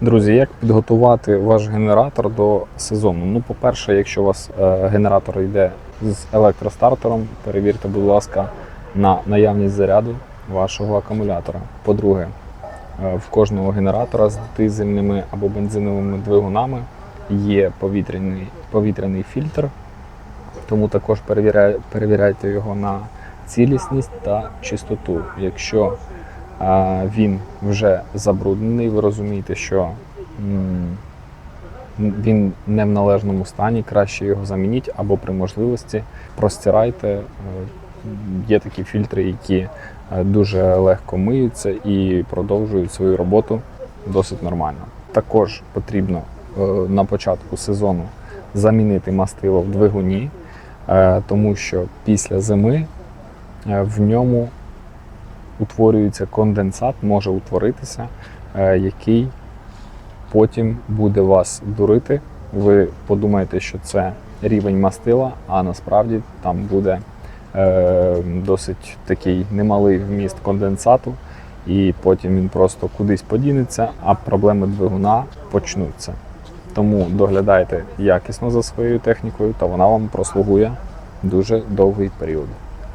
Друзі, як підготувати ваш генератор до сезону? Ну, по-перше, якщо у вас е, генератор йде з електростартером, перевірте, будь ласка, на наявність заряду вашого акумулятора. По-друге, е, в кожного генератора з дизельними або бензиновими двигунами є повітряний, повітряний фільтр, тому також перевіряй, перевіряйте його на цілісність та чистоту. Якщо він вже забруднений, ви розумієте, що він не в належному стані, краще його замініть або при можливості простирайте. Е, Є такі фільтри, які е, дуже легко миються і продовжують свою роботу досить нормально. Також потрібно е, на початку сезону замінити мастило в двигуні, тому що після зими в ньому утворюється конденсат, може утворитися, е, який потім буде вас дурити. Ви подумаєте, що це рівень мастила, а насправді там буде е, досить такий немалий вміст конденсату, і потім він просто кудись подінеться, а проблеми двигуна почнуться. Тому доглядайте якісно за своєю технікою, та вона вам прослугує дуже довгий період.